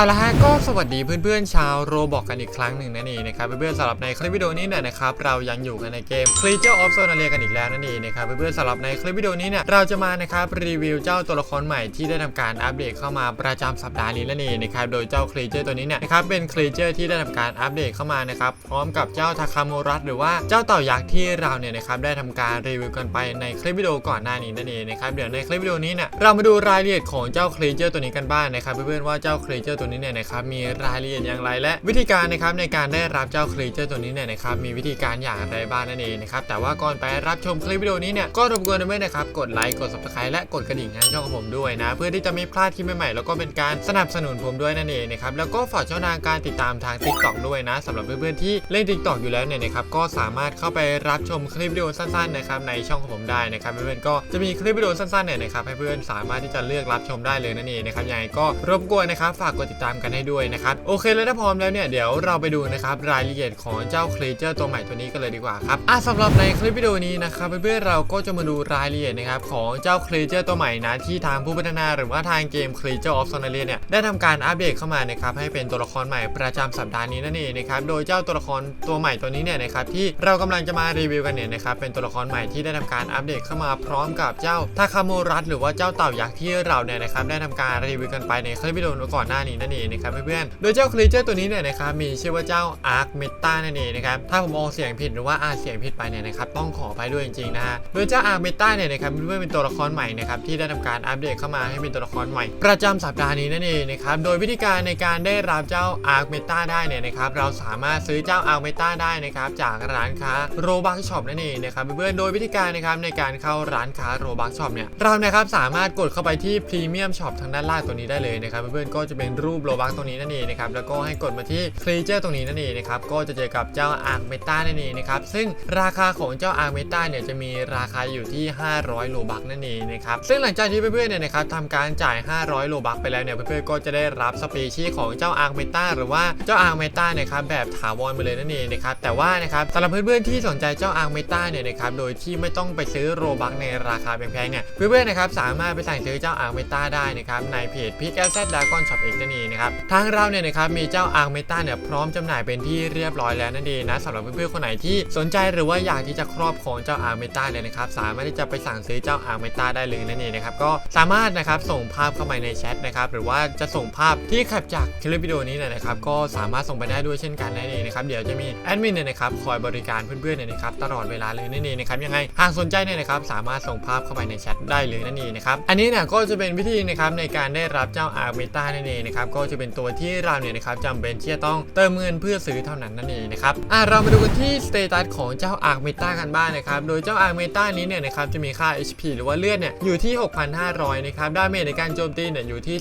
เอาละฮะก็สวัสดีเพื่อนๆชาวโรบอกกันอีกครั้งหนึ่งนั่นเองนะครับเพื่อนๆสำหรับในคลิปวิดีโอนี้เนี่ยนะครับเรายังอยู่กันในเกม Creature of Sonalia กันอีกแล้วนั่นเองนะครับเพื่อนๆสำหรับในคลิปวิดีโอนี้เนี่ยเราจะมานะครับรีวิวเจ้าตัวละครใหม่ที่ได้ทำการอัปเดตเข้ามาประจำสัปดาห์นี้นั่นเองนะครับโดยเจ้า Creature ตัวนี้เนี่ยนะครับเป็น Creature ที่ได้ทำการอัปเดตเข้ามานะครับพร้อมกับเจ้าทาคาโมรัสหรือว่าเจ้าเต่ายักษ์ที่เราเนี่ยนะครับได้ทำการรีวิวกันไปในคลิปวิดีโอก่อนหน้านี้นั่นเองนะครับเดี๋ยวในคลิปวิดีโอนี้เนี่ยเรามาดูรายละเอียดของเจ้า Creature ตัวนี้กันบ้างนะครับเพื่อนๆว่าเจ้า Creature ตัวนี้เนี่ยนะครับมีรายละเอียดอย่างไรและวิธีการนะครับในการได้รับเจ้า Creature ตัวนี้เนี่ยนะครับมีวิธีการอย่างไรบ้างนั่นเองนะครับแต่ว่าก่อนไปรับชมคลิปวิดีโอนี้เนี่ยก็รบกวนด้วยนะครับกดไลค์กด Subscribe และกดกระดิ่งให้ช่องของผมด้วยนะ เพื่อที่จะไม่พลาดคลิปใหม่ๆแล้วก็เป็นการสนับสนุนผมด้วยนั่นเองนะครับแล้วก็ฝากช่องทางการติดตามทาง TikTok ด้วยนะสำหรับเพื่อนๆที่เล่น TikTok อยู่แล้วเนี่ยนะครับก็สามารถเข้าไปรับชมคลิปวิดีโอสั้นๆนะครับในช่องของผมได้นะครับเพื่อนๆก็จะมีคลิปวิดีโอสั้นๆเนี่ยนะครับให้เพื่อนสามารถที่จะเลือกรับชมได้เลยนั่นเองนะครับยังไงก็รบกวนนะครับฝากกดติดตามกันให้ด้วยนะครับโอเคแล้วถ้าพร้อมแล้วเนี่ยเดี๋ยวเราไปดูนะครับรายละเอียดของเจ้าครีเจอร์ตัวใหม่ตัวนี้กันเลยดีกว่าครับอะสำหรับในคลิปวิดีโอนี้นะครับเพื่อนๆเราก็จะมาดูรายละเอียดนะครับของเจ้าครีเจอร์ตัวใหม่นะที่ทางผู้พัฒนาหรือว่าทางเกม Creature of Sonalia เนี่ยได้ทำการอัปเดตเข้ามานะครับให้เป็นตัวละครใหม่ประจำสัปดาห์นี้นั่นเองนะครับโดยเจ้าตัวละครตัวใหม่ตัวนี้เนี่ยนะครับที่เรากำลังจะมารีวิวกันเนี่ยนะครับเป็นตัวละครใหม่ที่ได้ทำการอัปเดตเข้ามาพร้อมกับเจ้าทาคาโมรัสหรือว่าเจ้าเต่ายักษ์ที่เราเนี่ยนะครับได้ทำการรีวิวกันไปในคลิปวิดีโอก่อนหน้านี้นั่นเองนะครับเพื่อนๆโดยเจ้า Creature ตัวนี้เนี่ยนะครับมีชื่อว่าเจ้า Arc Meta นั่นเองนะครับถ้าผมออกเสียงผิดหรือว่าอ่านเสียงผิดไปเนี่ยนะครับต้องขอไปด้วยจริงๆนะฮะโดยเจ้า Arc Meta เนี่ยนะครับเพื่อนๆเป็นตัวละครใหม่นะครับที่ได้ทำการอัปเดตเข้ามาให้เป็นตัวละครใหม่ ประจำสัปดาห์นี้นั่นเองนะครับโดยวิธีการในการได้รับเจ้า Arc Meta ได้เนี่ยนะครับเราสามารถซื้อเจ้า Arc Meta ได้นะครับจากร้านค้า Robux Shop นั่นเองนะครับเพื่อนๆโดยวิธีการนะครับในการเข้าร้านค้า Robux Shop เนี่ยเรานะครับสามารถกดเข้าไปที่ Premium Shop ทางด้านล่างตัวนี้ได้เลยนะครับเพื่อนๆก็จะเป็นรููป Robux ตรงนี้นั่นเองนะครับแล้วก็ให้กดมาที่ Creature ตรงนี้นั่นเองนะครับก็จะเจอกับเจ้า Arc Meta นั่นเองนะครับซึ่งราคาของเจ้า Arc Meta เนี่ยจะมีราคาอยู่ที่ 500 Robux นั่นเองนะครับซึ่งหลังจากที่เพื่อนๆเนี่ยนะครับทำการจ่าย 500 Robux ไปแล้วเนี่ยเพื่อนๆก็จะได้รับสปีชีของเจ้า Arc Meta หรือว่าเจ้า Arc Meta นะครับแบบถาวรไปเลยนั่นเองนะครับแต่ว่านะครับสำหรับเพื่อนๆที่สนใจเจ้า Arc Meta เนี่ยนะครับโดยที่ไม่ต้องไปซื้อ Robux ในราคาแพงๆเนี่ยเพื่อนๆนะครับสามารถไปสั่งซื้อเจ้า Arc Meta ได้นะครับในเพจ p i c z Dragon Shop เองนั่นเองนะครับทางเราเนี่ยนะครับมีเจ้า Arc Meta เนี่ยพร้อมจำหน่ายเป็นที่เรียบร้อยแล้วนั่นเองนะสำหรับเพื่อนๆคนไหนที่สนใจหรือว่าอยากที่จะครอบครองเจ้า Arc Meta เลยนะครับสามารถที่จะไปสั่งซื้อเจ้า Arc Meta ได้เลยนั่นเองนะครับก็สามารถนะครับส่งภาพเข้ามาในแชทนะครับหรือว่าจะส่งภาพที่แคปจากคลิปวิดีโอนี้เนี่ยนะครับก็สามารถส่งไปได้ด้วยเช่นกันนั่นเองนะครับเดี๋ยวจะมีแอดมินเนี่ยนะครับคอยบริการเพื่อนๆเนี่ยนะครับตลอดเวลาเลยนั่นเองนะครับยังไงหากสนใจเนี่ยนะครับสามารถส่งภาพเข้าไปในแชทได้เลยนั่นเองนะครับอันนี้เนี่ยก็จะเป็นวิธีนะครับในการได้รับเจ้า Arc Meta นั่นเองนะครับก็จะเป็นตัวที่เราเนี่ยนะครับจำเป็นที่จะต้องเติมเงินเพื่อซื้อเท่านั้นนั่นเองนะครับอะเรามาดูกันที่สเตตัสของเจ้า Arc Meta กันบ้างนะครับโดยเจ้า Arc Meta นี้เนี่ยนะครับจะมีค่า HP หรือว่าเลือดเนี่ยอยู่ที่ 6,500 นะครับดาเมจในการโจมตีเนี่ยอยู่ที่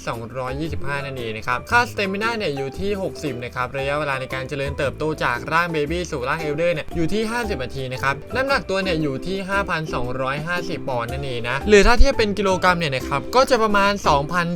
225 นั่นเองนะครับค่าสเตมินาเนี่ยอยู่ที่ 60 นะครับระยะเวลาในการเจริญเติบโตจากร่างเบบี้สู่ร่างเอลเดอร์เนี่ยอยู่ที่ 50 นาทีนะครับน้ำหนักตัวเนี่ยอยู่ที่ 5,250 ปอนด์นั่นเองนะหรือถ้าเทียบเป็นกิโลกรัมเนี่ยนะครับก็จะประมาณ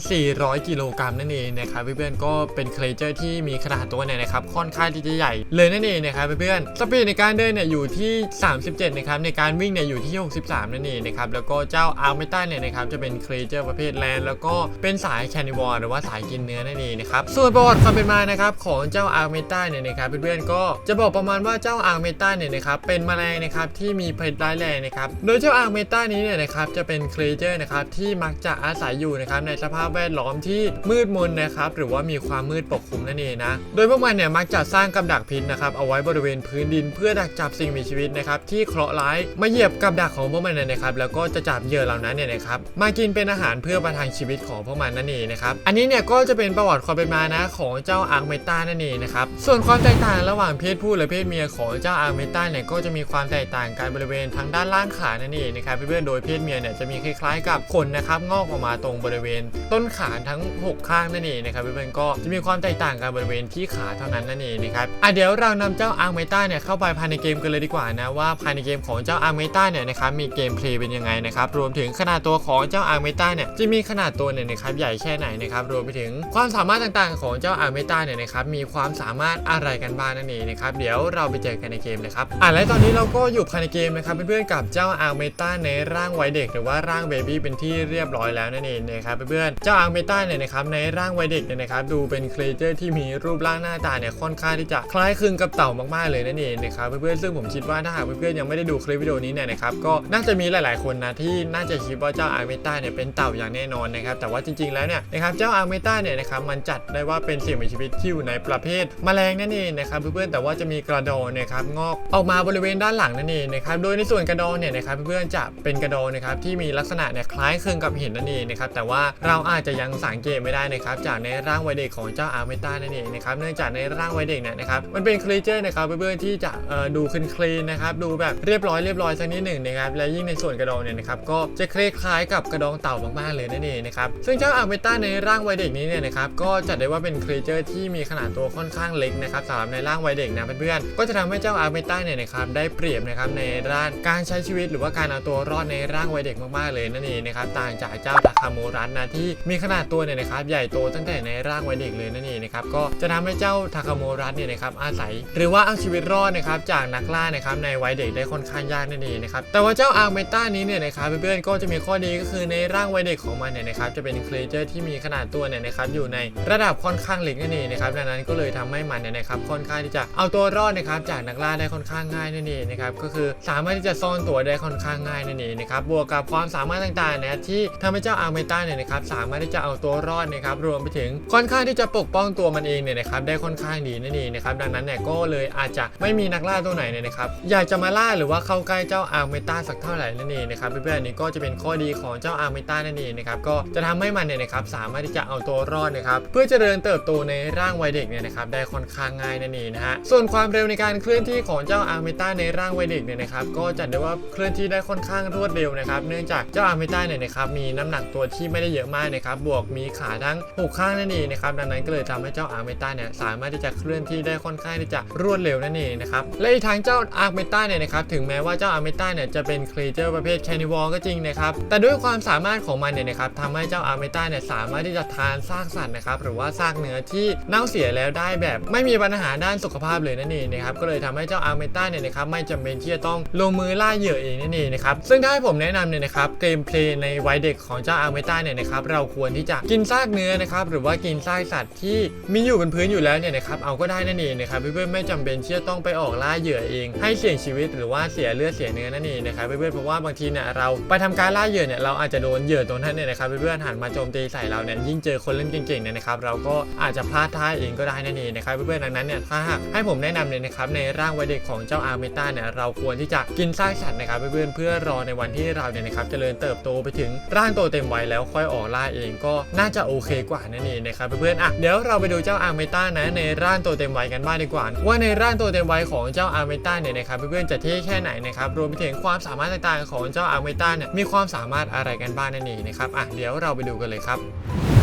2,400 กิโลกรัมนั่นเองนะครับเพื่อนๆก็เป็นเครเจอร์ที่มีขนาดตัวเนี่ยนะครับค่อนข้างที่จะใหญ่ เลยนั่นเองนะครับเพื่อนๆสปีดในการเดินเนี่ยอยู่ที่ 37 นะครับในการวิ่งเนี่ยอยู่ที่ 63 นั่นเองนะครับแล้วก็เจ้าอาร์เมตันเนี่ยนะครับจะเป็นเครเจอร์ประเภทแลนด์แล้วก็เป็นสายแคนิวอร์หรือว่าสายกินเนื้อนั่นเองนะครับส่วนประวัติความเป็นมานะครับของเจ้าอาร์เมตันเนี่ยนะครับเพื่อนๆก็จะบอกประมาณว่าเจ้าอาร์เมตันเนี่ยนะครับเป็นแมลงนะครับที่มีพิษร้ายแรงนะครับโดยเจ้าอาร์เมตันนี้เนี่ยนะครับจะเป็นเครเจอร์นะครับที่มักจะอาศัยอยู่นะครับในสภาพแวดล้อมที่มืดมนนะครับหรือว่ามีความมืดปกคลุมนั่นเองนะ โดยพวกมันเนี่ยมักจะสร้างกับดักพิษนะครับเอาไว้บริเวณพื้นดินเพื่อดักจับสิ่งมีชีวิตนะครับที่เคราะห์ร้ายมาเหยียบกับดักของพวกมันเนี่ยนะครับแล้วก็จะจับเหยื่อเหล่านั้นเนี่ยนะครับมากินเป็นอาหารเพื่อประทังชีวิตของพวกมันนั่นเองนะครับอันนี้เนี่ยก็จะเป็นประวัติความเป็นมานะของเจ้าอาร์เมต้านั่นเองนะครับส่วนความแตกต่างระหว่างเพศผู้และเพศเมียของเจ้าอาร์เมต้าเนี่ยก็จะมีความแตกต่างกันบริเวณทางด้านล่างขานั่นเองนะครับเพื่อนๆโดยเพศเมียเนี่ยจะมีคล้ายๆ กับขนนะครับงอกออกมาตรงบริเวณต้นขาทั้งหกข้างนั่นเองนะครับเพื่อนๆก็จะมีความแตกต่างกันบริเวณที่ขาเท่านั้นนั่นเองนะครับอะเดี๋ยวเรานำเจ้าอาร์เมต้าเนี่ยเข้าไปภายในเกมกันเลยดีกว่านะว่าภายในเกมของเจ้าอาร์เมต้าเนี่ยนะครับมีเกมเพลย์เป็นยังไงนะครับรวมถึงขนาดตัวของเจ้าอาร์เมต้าเนี่ยจะมีขนาดตัวเนี่ยนะครับใหญ่แค่ไหนนะครับรวมไปถึงความสามารถต่างๆ ของเจ้าอาร์เมต้าเนี่ยนะครับมีความสามารถอะไรกันบ้างนั่นเองนะครับเดี๋ยวเราไปเจอกันในเกมเลยครับอะและตอนนี้เราก็อยู่ภายในเกมนะครับเพื่อนๆกับเจ้าอาร์เมต้าในร่างวัยเด็ก หรือว่าร่างเบบี้เป็นที่เรียบร้อยแล้วนั่นเองนะครับเพื่อนๆเจ้าอาร์เมต้าเนี่ยนะครับในร่างวัยเด็กเนี่ยนะครับดูเป็นครีเจอร์ที่มีรูปร่างหน้าตาเนี่ยค่อนข้างที่จะคล้ายคลึงกับเต่ามากๆเลยนั่นเองนะครับเพื่อนๆซึ่งผมคิดว่าถ้าหากเพื่อนๆยังไม่ได้ดูคลิปวิดีโอนี้เนี่ยนะครับก็น่าจะมีหลายๆคนนะที่น่าจะคิดว่าเจ้าอาร์เมต้าเนี่ยเป็นเต่าอย่างแน่นอนนะครับแต่ว่าจริงๆแล้วเนี่ยนะครับเจ้าอาร์เมต้าเนี่ยนะครับมันจัดได้ว่าเป็นสิ่งมีชีวิตที่อยู่ในประเภทแมลงนั่นเองนะครับเพื่อนๆแต่ว่าจะมีกระดองนะครับงอกออกมาบริเวณด้านหลังนั่นเองนะครับโดยในส่วนกระดองเนี่ยนะครับเพื่อนๆจะเป็นกระดองนะครับที่มีลักษณะเนี่ยคล้ายคลึงกับหินนั่นเองนะครับแต่ว่าเราอาจจะยังสังเกตไม่ได้นะครับจากในร่างวัยเด็กของเจ้าอาร์เมต้านั่นเองนะครับเนื่องจากในร่างวัยเด็กเนี่ยนะครับมันเป็นครีเจอร์นะครับเพื่อนๆที่จะเอ่อดูคลีนๆนะครับดูแบบเรียบร้อยเรียบร้อยสักนิดหนึ่งนะครับและยิ่งในส่วนกระดองเนี่ยนะครับก็จะคล้ายๆกับกระดองเต่ามากๆเลยนั่นเองนะครับซึ่งเจ้าอาร์เมต้าในร่างวัยเด็กนี้เนี่ยนะครับก็จัดได้ว่าเป็นครีเจอร์ที่มีขนาดตัวค่อนข้างเล็กนะครับสำหรับในร่างวัยเด็กนะเพื่อนๆก็จะทำให้เจ้าอาร์เมต้าเนี่ยนะครับได้เปรียบนะครับในด้านการใช้ชีวิตหรือว่าการเอาตัวรอดในร่างวัยเด็กมากๆเลยนั่นเองนะครับต่างจากเจ้าทาคาโมรัสนะที่มีขนาดตัวเนี่ยนะครับใหญ่โตตั้งแต่ในร่างวัยเด็กเลยนั่นเองนะครับก็จะทำให้เจ้าทาคาโมรัสเนี่ยนะครับอาศัย หรือว่าเอาชีวิตรอดนะครับจากนักล่านะครับในวัยเด็กได้ค่อนข้างยากนั่นเองนะครับแต่ว่าเจ้าอาร์เมต้านี้เนี่ยนะครับเพื่อนๆก็จะมีข้อดีก็คือในร่างวัยเด็กของมันเนี่ยนะครับจะเป็นครีเจอร์ที่มีขนาดตัวเนี่ยนะครับอยู่ในระดับค่อนข้างเล็กนั่นเองนะครับดังนั้นก็เลยทำให้มันเนี่ยนะครับค่อนข้างที่จะเอาตัวรอดนะครับจากนักล่าได้ค่อนข้างง่ายนั่นเองนะครับก็คือสามารถที่จะซ่อนตัวได้ค่อนข้างง่ายนั่นเองนะครับบวกกับความสามารถต่างๆนะที่ทำให้เจ้าอาร์เมต้าเนี่ยนะครับสามารถที่จะเอาตัวรอดนะครับรวมไปถึงค่อนข้างที่จะปกป้องตัวมันเองเนี่ยนะครับได้ค่อนข้างดีนั่นเองนะครับดังนั้นเนี่ยก็เลยอาจจะไม่มีนักล่าตัวไหนเนี่ยนะครับอยากจะมาล่าหรือว่าเข้าใกล้เจ้าอาร์เมต้าสักเท่าไหร่นั่นเองนะครับเพื่อนๆนี้ก็จะเป็นข้อดีของเจ้าอาร์เมต้านั่นเองนะครับก็จะทำให้มันเนี่ยนะครับสามารถที่จะเอาตัวรอดนะครับเพื่อเจริญเติบโตในร่างวัยเด็กเนี่ยนะครับได้ค่อนข้างง่ายนั่นเองนะฮะส่วนความเร็วในการเคลื่อนที่ของเจ้าอาร์เมต้าในร่างวัยเด็กเนี่ยนะครับก็จัดได้ว่าเคลื่อนที่ได้ค่อนข้างรวดเร็วนะครับเนื่องจากเจ้าอาร์เมต้าเนี่ยนะครับมีน้ำหนักตัวที่ไม่ได้เยอะมากนะครับบวกมีขาทั้งหกข้างนั่นเองนะครับดังนั้นก็เลยทำให้เจ้าอาร์เมต้าเนี่ยสามารถที่จะเคลื่อนที่ได้ค่อนข้างที่จะรวดเร็วนั่นเองนะครับและอีกทางเจ้าอาร์เมต้าเนี่ยนะครับถึงแม้ว่าเจ้าอาร์เมต้าเนี่ยจะเป็นครีเจอร์ประเภทแคนิวอลก็จริงนะครับแต่ด้วยความสามารถของมันเนี่ยนะครับทำให้เจ้าอาร์เมต้าเนี่ยสามารถที่จะทานซากสัตว์นะครับหรือว่าซากเนื้อที่เน่าเสียแล้วได้แบบ ไม่มีปัญหาด้านสุขภาพเลยนั่นเองนะครับก็เลยทำให้เจ้าอาร์เมต้าเนี่ยนะครับไม่จำเป็นที่จะต้องลงมือล่าเหยื่อเองนั่นเองนะครับซึ่งถ้าให้ผมแนะนำเนี่ยนะครับเกมเพลย์ในวัยเด็กของเจ้าอาร์เมต้าเนี่ยนะครับเราควรที่จะกินซากเนื้อนะครับหรือว่ากินซากสัตว์ที่มีอยู่บนพื้นอยู่แล้วเนี่ยนะครับเอาก็ได้นั่นเองนะครับเพื่อนๆไม่จำเป็นที่จะต้องไปออกล่าเหยื่อเอง ให้เสี่ยงชีวิตหรือว่าเสียเลือดเสียเนื้อนั่นเองนะครับเพื่อนๆเพราะว่าบางทีเนี่ยเราไปทำการล่าเหยื่อเนี่ยเราอาจจะโดนเหยื่อตัวนั้นเนี่ยนะครับเพื่อนๆหันมาโจมตีใส่เราเนี่ยยิ่งเจอคนเล่นเก่งๆเนี่ยนะครับเราก็อาจจะพลาดท่าเองก็ได้นั่นเองนะครับเพื่อนๆดังนั้นเนี่ยถ้าหากให้ผมแนะนำเนี่ยนะครับในร่างวัยเด็กของเจ้าอาร์เมต้าเนี่ยเราควรที่จะกินซากสัตว์นะครับเพื่อนๆเพื่อรอในวันที่เราเนี่ยนะครับเจริญเติบโตไปถึงร่างโตเต็มวัยแล้วค่อยออกล่าเองก็น่าจะโอเคกว่านั่นเองนะครับเพื่อนๆอะเดี๋ยวเราไปดูเจ้าอาร์เมต้านะในร่างตัวเต็มวัยกันบ้างดีกว่า ว่าในร่างตัวเต็มวัยของเจ้าอาร์เมต้าเนี่ยนะครับเพื่อนๆจะเท่แค่ไหนนะครับรวมไปถึงความสามารถต่างๆของเจ้าอาร์เมต้าเนี่ยมีความสามารถอะไรกันบ้างนั่นเองนะครับอะเดี๋ยวเราไปดูกันเลยครับ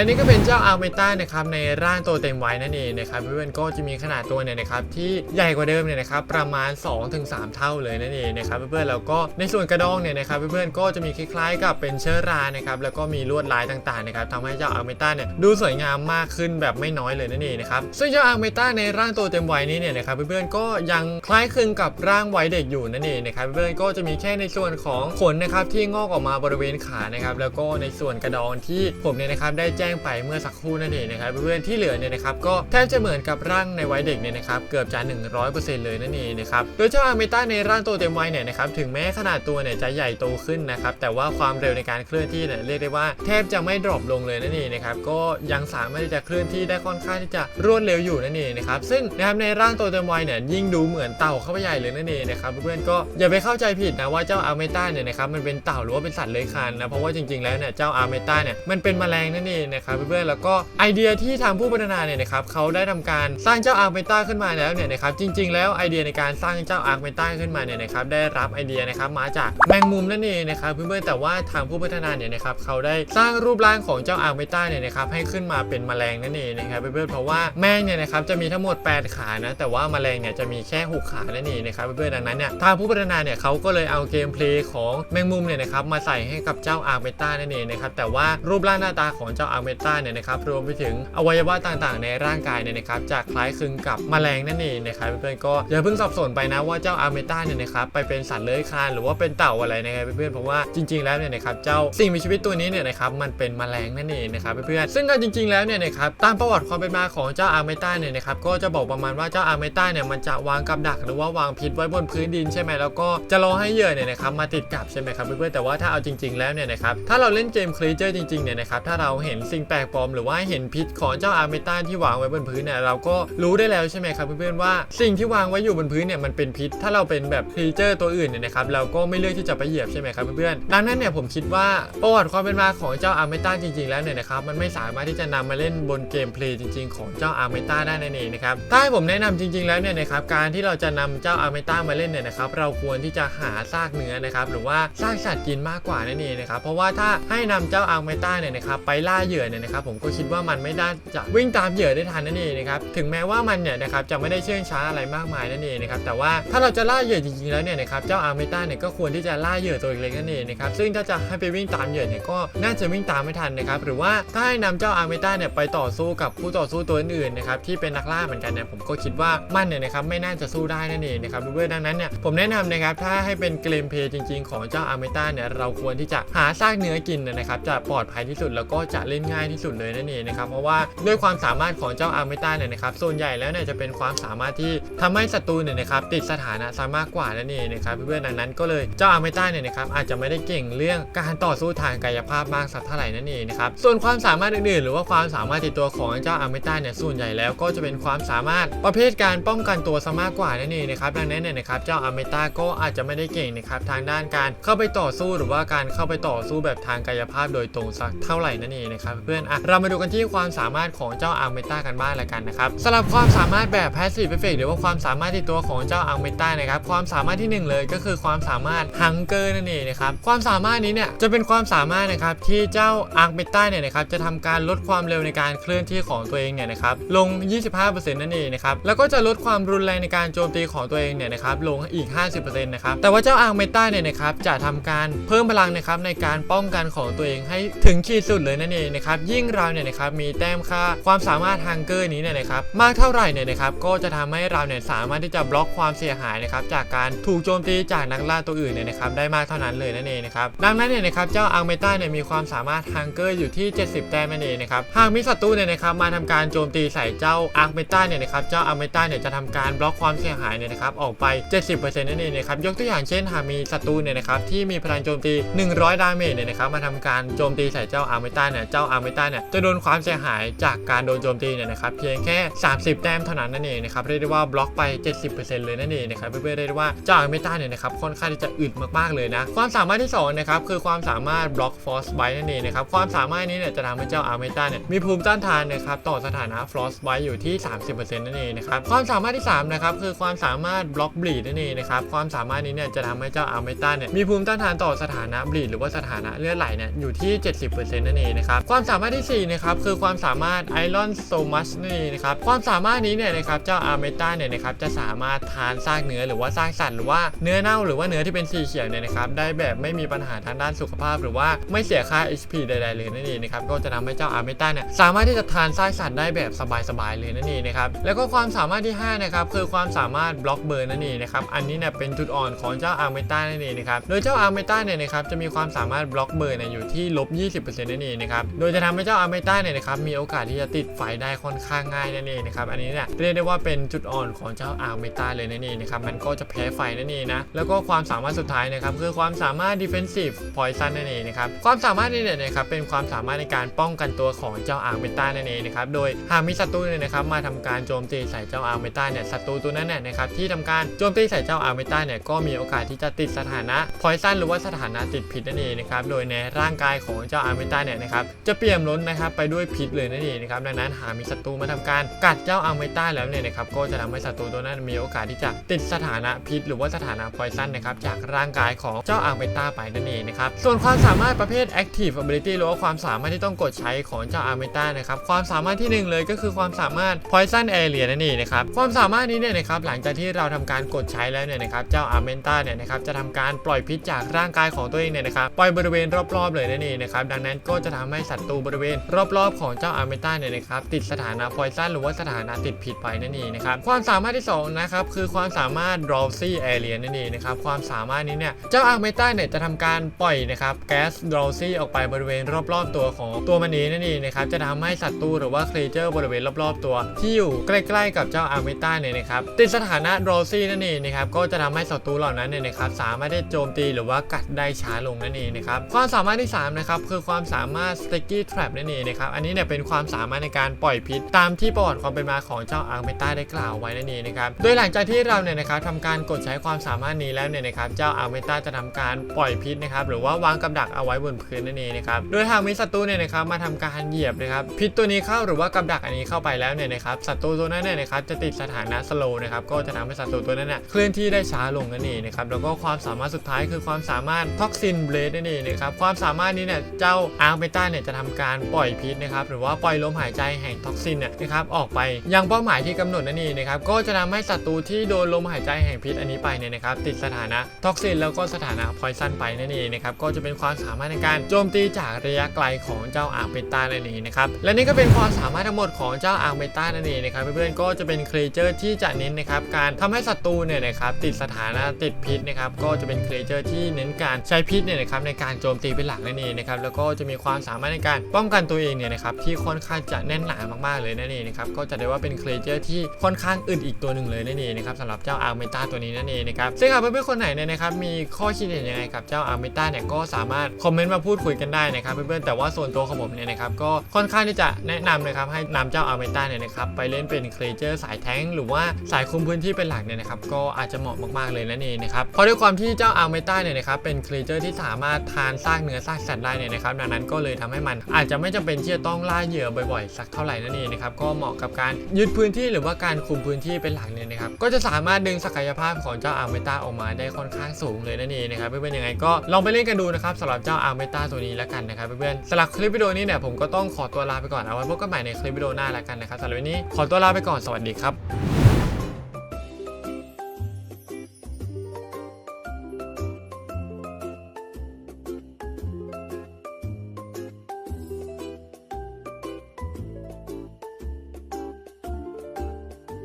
และนี่ก็เป็นเจ้าอัลเมต้านะครับในร่างตัวเต็มไวัยนั่นเองนะครับเพื่อนๆก็จะมีขนาดตัวเนี่ยนะครับที่ใหญ่กว่าเดิมเนี่ยนะครับประมาณ 2-3 เท่าเลยนั่นเองนะครับเพื่อนๆแล้วก็ในส่วนกระดองเนี่ยนะครับเพื่อนๆก็จะมีคล้ายๆ กับเป็นเชื้อรานะครับแล้วก็มีลวดลายต่างๆนะครับทำให้เจ้าอัลเมต้าเนี่ยดูสวยงามมากขึ้นแบบไม่น้อยเลยนั่นเองนะครับซึ่งเจ้าอัลเมต้าในร่างตัวเต็มวัยนี้เนี่ยนะครับเพื่อนๆก็ยังคล้ายคลึงกับร่างวัยเด็กอยู่นั่นเองนะครับเพื่อนๆก็จะมีแค่ในส่วนของขนนะครับที่งอกออกมาบริเวณขานะครับแล้วก็ในส่วนกระดองที่ผมเนี่ยนะครับได้แจ้งไปเมื่อสักครู่นั่นเองนะครับเพื่อนๆที่เหลือเนี่ยนะครับก็แทบจะเหมือนกับร่างในวัยเด็กเนี่ยนะครับเกือบจะ 100%เลยนั่นเองนะครับโดยเจ้าอาร์เมต้าในร่างตัวเต็มวัยเนี่ยนะครับถึงแม้ขนาดตัวเนี่ยจะใหญ่โตขึ้นนะครับแต่ว่าความเร็วในการเคลื่อนที่เนี่ยเรียกได้ว่าแทบจะไม่ดรอปลงเลยนั่นเองนะครับก็ยังสามารถที่จะเคลื่อนที่ได้ค่อนข้างที่จะรวดเร็วอยู่นั่นเองนะครับซึ่งนะครับในร่างตัวเต็มวัยเนี่ยยิ่งดูเหมือนเต่าเข้าไปใหญ่เลยนั่นเองนะครับเพื่อนๆก็อย่าไปเข้าใจผิดนะว่าเจ้าอาเมต้าเนี่ยนะครับมันเป็นเต่าหรือว่าเป็นสัตว์เลื้อยคลานนะเพราะว่าจริงๆแล้วเนี่ยเจ้าอาเมต้าเนี่ยมันเป็นแมลงนั่นเองนะครับเพื่อนๆแล้วก็ไอเดียที่ทางผู้พัฒนาเนี่ยนะครับเขาได้ทำการสร้างเจ้าอาร์เมต้าขึ้นมาแล้วเนี่ยนะครับจริง ๆ แล้วไอเดียในการสร้างเจ้าอาร์เมต้าขึ้นมาเนี่ยนะครับได้รับไอเดียนะครับมาจากแมงมุมนั่นเองนะครับเพื่อนๆแต่ว่าทางผู้พัฒนาเนี่ยนะครับเขาได้สร้างรูปร่างของเจ้าอาร์เมต้าเนี่ยนะครับให้ขึ้นมาเป็นแมลงนั่นเองนะครับเพื่อนๆเพราะว่าแมงเนี่ยนะครับจะมีทั้งหมด 8 ขานะแต่ว่าแมลงเนี่ยจะมีแค่6ขานั่นเองนะครับเพื่อนๆดังนั้นเนี่ยทางผู้พัฒนาเนี่ยเขาก็เลยเอาเกมเพลย์ของแมงมุมเนี่ยนะครับมาใส่ให้กับเจ้าอาร์เมต้านั่นเองนะครับแต่ว่ารูปร่างหน้าตาของเจ้าอาร์เมต้าเนี่ยนะครับรวมไปถึงอวัยวะต่างๆ ในร่างกายเนี่ยนะครับจะคล้ายคลึงกับแมลงนั่นเองนะครับเพื่อนๆก็อย่าเพิ่งสับสนไปนะว่าเจ้าอาร์เมต้าเนี่ยนะครับไปเป็นสัตว์เลื้อยคลานหรือว่าเป็นเต่าอะไรนะครับเพื่อนๆเพราะว่าจริง ๆแล้วเนี่ยนะครับเจ้าสิ่งมีชีวิตตัวนี้เนี่ยนะครับมันเป็นแมลงนั่นเองนะครับเพื่อนๆซึ่งก็จริง ๆแล้วเนี่ยนะครับตามประวัติความเป็นมาของเจ้าอาร์เมต้าเนี่ยนะครับก็จะบอกประมาณว่าเจ้าอาร์เมต้าเนี่ยมันจะวางกับดักหรือว่าวางพิษไว้บนพื้นดินใช่ไหมแล้วก็จะรอให้เหยื่อเนี่ยนะครับมาติดกับใช่ไหมครับเพื่อนๆแต่ว่าถ้าเอาจริง ๆแล้วเนี่ยนะครับถ้าเราเล่นเกมครีเจอร์จริงๆเนี่ยนะครับถ้าเราเห็นสิ่งแปลกปลอมหรือว่าเห็นพิษของเจ้าอาร์เมต้าที่วางไว้บนพื้นเนี่ยเราก็รู้ได้แล้วใช่ไหมครับเพื่อนๆว่าสิ่งที่วางไว้อยู่บนพื้นเนี่ยมันเป็นพิษ ถ้าเราเป็นแบบครีเจอร์ตัวอื่นเนี่ยนะครับเราก็ไม่เลือกที่จะไปเหยียบใช่ไหมครับเพื่อนๆดังนั้นเนี่ยผมคิดว่าประวัติความเป็นมาของเจ้าอาร์เมต้าจริงๆ แล้วเนี่ยนะครับมันไม่สามารถที่จะนำมาเล่นบนเกมเพลย์จริง ๆ ของเจ้าอาร์เมต้าได้นั่นเองนะครับถ้าให้ผมแนะนำจริง ๆ แล้วเนี่ยนะครับการที่เราจะนำเจ้าอาร์เมต้ามาเล่นเนี่ยนะครับเราควรที่จะหาซากเนื้อนะครับหรือว่าซากสัตว์กินมากกว่านั่นเองนะครับเพราะว่าถ้าให้นำเจ้าอาร์เมต้าเนี่ยนะครับไปล่าเหยื่อเนี่ยนะครับผมก็คิดว่ามันไม่ได้จะวิ่งตามเหยื่อได้ทันนั่นเองนะครับถึงแม้ว่ามันเนี่ยนะครับจะไม่ได้เชื่องช้าอะไรมากมายนั่นเองนะครับแต่ว่าถ้าเราจะล่าเหยื่อจริงๆแล้วเนี่ยนะครับเจ้าอาร์เมต้าเนี่ยก็ควรที่จะล่าเหยื่อตัวเล็กนั่นเองนะครับซึ่งถ้าจะให้ไปวิ่งตามเหยื่อเนี่ยก็น่าจะวิ่งตามไม่ทันนะครับหรือว่าถ้าให้นำเจ้าอาร์เมต้าเนี่ยไปต่อสู้กับคู่ต่อสู้ตัวอื่นๆนะครับที่เป็นนักล่าเหมือนกันเนี่ยผมก็คิดว่ามันเนี่ยนะครับไม่น่าจะสู้ได้นั่นเองนะครับเพื่อนๆดังนั้นเนี่ยผมแนะนำนะครับถ้าให้เป็นเกมเพย์จริง ๆ ของเจ้าอาร์เมต้าเนี่ยเราควรที่จะหาซากเนื้อกินนะครับจะปลอดภัยที่สุดแล้วก็จะเล่นง่ายที่สุดเลยนั่นเองนะครับเพราะว่าด้วยความสามารถของเจ้าอาร์เมต้าเนี่ยนะครับส่วนใหญ่แล้วเนี่ยจะเป็นความสามารถที่ทำให้ศัตรูเนี่ยนะครับติดสถานะซะมากกว่านั่นเองนะครับเพื่อนๆดังนั้นก็เลยเจ้าอาร์เมต้าเนี่ยนะครับอาจจะไม่ได้เก่งเรื่องการต่อสู้ทางกายภาพมากสักเท่าไหร่นั่นเองนะครับส่วนความสามารถอื่นๆ หรือว่าความสามารถติดตัวของเจ้าอาร์เมต้าเนี่ยส่วนใหญ่แล้วก็จะเป็นความสามารถประเภทการป้องกันตัวซะมากกว่านั่นเองนะครับดังนั้นเนี่ยนะครับเจ้าอาร์เมต้าก็อาจจะไม่ได้เก่งนะครับทางด้านการเข้าไปต่อสู้หรือว่าการเข้าไปต่อสู้แบบทางกายภาพโดยตรงสักเท่าไหร่นั่นเองนะครับเพื่อนๆอะเรามาดูกันที่ความสามารถของเจ้าอาร์เมต้ากันบ้างละกันนะครับสำหรับความสามารถแบบ passive effect หรือว่าความสามารถติดตัวของเจ้าอาร์เมต้านะครับความสามารถที่หนึ่งเลยก็คือความสามารถฮังเกอร์นั่นเองนะครับความสามารถนี้เนี่ยจะเป็นความสามารถนะครับที่เจ้าอาร์เมต้าเนี่ยนะครับจะทำการลดความเร็วในการเคลื่อนที่ของตัวเองเนี่ยนะครับลง 25%นั่นเองนะครับแล้วก็จะลดความรุนแรงในการโจมตีของตัวเองเนี่ยนะครับลงอีก 50%นะครับแต่ว่าเจ้าอาร์เมต้าเนี่ยนะครับจะทำการเพิ่มพลังนะครับในการป้องกันของตัวเองให้ถึงขีดสุดเลยนั่นเองนะครับยิ่งเราเนี่ยนะครับมีแต้มค่าความสามารถฮังเกอร์นี้เนี่ยนะครับมากเท่าไหร่เนี่ยนะครับก็จะทำให้เราเนี่ยสามารถที่จะบล็อกความเสียหายนะครับจากการถูกโจมตีจากนักล่าตัวอื่นเนี่ยนะครับได้มากเท่านั้นเลยนั่นเองนะครับดังนั้นเนี่ยนะครับเจ้าอาร์เมต้าเนี่ยมีความสามารถฮังเกอร์อยู่ที่ 70 แต้มนั่นเองนะครับหากมีศัตรูเนี่ยนะครับมาทำการโจมตีใส่เจ้าอาร์เมต้าเนี่ยนะครับเจ้าอาร์เมต้าเนี่ยจะทำการบล็อกความเสียหายเนี่ยนะครับออกไป 70%นั่นเองนะครับยกตัวอย่างเช่นหากมีศัตรูเนี่ยนะครับที่มีพลังโจมตี 100 ดาเมจเนี่ยนะครับมาทำการโจมตีใส่เจ้าอาร์เมต้าเนี่ยเจ้าอาร์เมตาเนี่ยจะโดนความเสียหายจากการโดนโจมตีเนี่ยนะครับเพียงแค่ 30 แต้มเท่านั้นนั่นเองนะครับเรียกได้ว่าบล็อกไป 70%เลยนั่นเองนะครับเพื่อนๆเรียกได้ว่าเจ้าเมตาเนี่ยนะครับค่อนข้างที่จะอึดมากๆเลยนะความสามารถที่สองนะครับคือความสามารถบล็อกฟอสไบนั่นเองนะครับความสามารถนี้เนี่ยจะทำให้เจ้าอาร์เมตาเนี่ยมีภูมิต้านทานนะครับต่อสถานะฟอสไบอยู่ที่ 30%นั่นเองนะครับความสามารถที่สามนะครับคือความสามารถบล็อกบลีดนั่นเองนะครับความสามารถนี้เนี่ยจะทำให้เจ้าอาร์เมตาเนี่ยมีภูมิต้านทานต่อสถานะบลีดหรือว่าสถานะเลือดไหลเนี่ยอยู่ที่ 70%นั่นเองนะครับความสามารถที่สี่นะครับ คือความสามารถไอรอนโซมัชนั่นะครับ ความสามารถนี้เนี่ยนะครับ เจ้าอาร์เมต้าเนี่ยนะครับ จะสามารถทานซากเนื้อหรือว่าซากสัตว์หรือว่าเนื้อเน่าหรือว่าเนื้อที่เป็นสีเขียวเนี่ยนะครับ ได้แบบไม่มีปัญหาทางด้านสุขภาพ หรือว่าไม่เสียค่า HP ใดๆเลยนั่นเองนะครับ ก็จะทำให้เจ้าอาร์เมต้าเนี่ยสามารถที่จะทานซากสัตว์ได้แบบสบายๆเลยนั่นเองนะครับ แล้วก็ความสามารถที่ห้านะครับ คือความสามารถบล็อกเบอร์นั่นเองนะครับ อันนี้เนี่ยเป็นจุดอ่อนของเจ้าอาร์เมต้านั่นเองนะครับ โดยเจ้าอาร์เมต้าเนี่ยนะครับจะมีความสามารถบล็อกเบอร์นอยู่ที่ลบ20%นั่นเองนะครับ โดยยจะทำให้เจ้าอาเมต้าเนี่ยนะครับมีโอกาสที่จะติดไฟได้ค่อนข้างง่ายนั่นเองนะครับอันนี้เนี่ยเรียกได้ว่าเป็นจุดอ่อนของเจ้าอาเมต้าเลยนั่นเองนะครับมันก็จะแพ้ไฟนั่นเองนะแล้วก็ความสามารถสุดท้ายนะครับคือความสามารถ defensive poison นั่นเองนะครับความสามารถนี้เนี่ยนะครับเป็นความสามารถในการป้องกันตัวของเจ้าอาเมต้านั่นเองนะครับโดยหากมีศัตรูเนี่ยนะครับมาทำการโจมตีใส่เจ้าอาเมต้าเนี่ยศัตรูตัวนั้นเนี่ยนะครับที่ทำการโจมตีใส่เจ้าอาเมต้าเนี่ยก็มีโอกาสที่จะติดสถานะ poison หรือว่าสถานะติดพิษนั่นเองนะครับโดยในร่างกายของเจ้าอาเมต้าเนี่ยนะครับจะเปี่ยมล้นนะครับไปด้วยพิษเลยนั่นเองนะครับดังนั้นหากมีศัตรูมาทำการกัดเจ้าอาร์เมต้าแล้วเนี่ยนะครับก็จะทำให้ศัตรูตัวนั้นมีโอกาสที่จะติดสถานะพิษ หรือว่าสถานะ poison นะครับจากร่างกายของเจ้าอาร์เมต้าไปนั่นเองนะครับส่วนความสามารถประเภท active ability หรือว่าความสามารถที่ต้องกดใช้ของเจ้าอาร์เมต้านะครับความสามารถที่หนึ่งเลยก็คือความสามารถ poison area นั่นเองนะครับความสามารถนี้เนี่ยนะครับหลังจากที่เราทำการกดใช้แล้วเนี่ยนะครับเจ้าอาร์เมต้าเนี่ยนะครับจะทำการปล่อยพิษจากร่างกายของตัวเองเนี่ยนะครับปล่อยบริเวณรอบๆเลยนั่นเองนะครับดังนั้นก็จะทำให้ศัตูบริเวณ รอบๆของเจ้าอาร์เมต้าเนี่ยนะครับติดสถานะ poison หรือว่าสถานะติดพิษไปนั่นเองนะครับความสามารถที่สองนะครับคือความสามารถ drowsy area นั่นเองนะครับความสามารถนี้เนี่ยเจ้าอาร์เมต้าเนี่ยจะทำการปล่อยนะครับแก๊ส drowsy ออกไปบริเวณรอบๆตัวของตัวมันเองนั่นเองนะครับจะทำให้ศัตรูหรือว่าครีเจอร์บริเวณรอบๆตัว ที่อยู่ใกล้ๆกับเจ้าอาร์เมต้าเนี่ยนะครับติดสถานะ drowsy นั่นเองนะครับก็จะทำให้ศัตรูเหล่านั้นเนี่ยนะครับสามารถได้โจมตีหรือว่ากัดได้ช้าลงนั่นเองนะครับความสามารถที่สามนะครับคือความสามารถ sticky trap นั่นเองนะครับ อันนี้เนี่ยเป็นความสามารถในการปล่อยพิษตามที่ประวัติความเป็นมาของเจ้าอาร์เมต้าได้กล่าวไว้นั่นเองนะครับ โดยหลังจากที่เราเนี่ยนะครับทำการกดใช้ความสามารถนี้แล้วเนี่ยนะครับ เจ้าอาร์เมต้าจะทำการปล่อยพิษนะครับ หรือว่าวางกับดักเอาไว้บนพื้นนั่นเองนะครับ โดยหากมีศัตรูเนี่ยนะครับมาทำการเหยียบนะครับ พิษตัวนี้เข้าหรือว่ากับดักอันนี้เข้าไปแล้วเนี่ยนะครับ ศัตรูตัวนั้นเนี่ยนะครับจะติดสถานะ slow นะครับ ก็จะทำให้ศัตรูตัวนั้นเนี่ยเคลื่อนที่ได้ช้าลงนั่นเองนะครับ แล้วก็ความสามารถสุดท้ายคือความสามารถ toxin blade นั่นเองนะครับ ความสามารถนี้เนี่ยเจ้าอาร์เมต้าเนี่ยจะทำการปล่อยพิษนะครับหรือว่าปล่อยลมหายใจแห่งท็อกซินเนี่ยนะครับออกไปยังเป้าหมายที่กำหนดนั่นเองนะครับก็จะทำให้ศัตรูที่โดนลมหายใจแห่งพิษอันนี้ไปเนี่ยนะครับติดสถานะท็อกซินแล้วก็สถานะพอยซันไปนั่นเองนะครับก็จะเป็นความสามารถในการโจมตีจากระยะไกลของเจ้าอาร์เมต้านั่นเองนะครับและนี่ก็เป็นความสามารถทั้งหมดของเจ้าอาร์เมต้านั่นเองนะครับเพื่อนๆก็จะเป็นครีเจอร์ที่จะเน้นนะครับการทำให้ศัตรูเนี่ยนะครับติดสถานะติดพิษนะครับก็จะเป็นครีเจอร์ที่เน้นการใช้พิษเนี่ยนะครับในการโจมตีเป็นหลักนั่นเองนะครับแล้วก็จะมีความสามารถในการป้องกันตัวเองเนี่ยนะครับที่ค่อนข้างจะแน่นหนามากๆเลยนั่นเองนะครับก็จะได้ว่าเป็นครีเจอร์ที่ค่อนข้างอึดอีกตัวหนึ่งเลยนั่นเองนะครับสำหรับเจ้าอาร์เมต้าตัวนี้นั่นเองนะครับซึ่งหากเพื่อนๆคนไหนเนี่ยนะครับมีข้อคิดเห็นยังไงกับเจ้าอาร์เมต้าเนี่ยก็สามารถคอมเมนต์มาพูดคุยกันได้นะครับเพื่อนๆแต่ว่าส่วนตัวของผมเนี่ยนะครับก็ค่อนข้างที่จะแนะนำนะครับให้นำเจ้าอาร์เมต้าเนี่ยนะครับไปเล่นเป็นครีเจอร์สายแท้งหรือว่าสายคุมพื้นที่เป็นหลักเนี่ยนะครับก็อาจจะเหมาะมากๆเลยนั่นเองนะครับเพราะด้วยความที่เจ้าอาร์เมต้าเนี่ยนะครับเป็นครีเจอร์ที่สามารถทานซากเนื้อซากสัตว์ได้เนี่ยนะครับดังนั้นก็เลยทำให้มันอาจจะไม่จำเป็นที่จะต้องล่าเหยื่อบ่อยๆ สักเท่าไหร่นั่นเองนะครับก็เหมาะกับการยึดพื้นที่หรือว่าการคุมพื้นที่เป็นหลักเนี่ยนะครับก็จะสามารถดึงศักยภาพของเจ้าอาร์เมต้าออกมาได้ค่อนข้างสูงเลยนั่นเองนะครับเพื่อนๆยังไงก็ลองไปเล่นกันดูนะครับสำหรับเจ้าอาร์เมต้าตัวนี้แล้วกันนะครับเพื่อนๆสำหรับคลิปวิดีโอนี้เนี่ยผมก็ต้องขอตัวลาไปก่อนเอาไว้พบกันใหม่ในคลิปวิดีโอหน้าแล้วกันนะครับสำหรับวันนี้ขอตัวลาไปก่อนสวัสดีครับ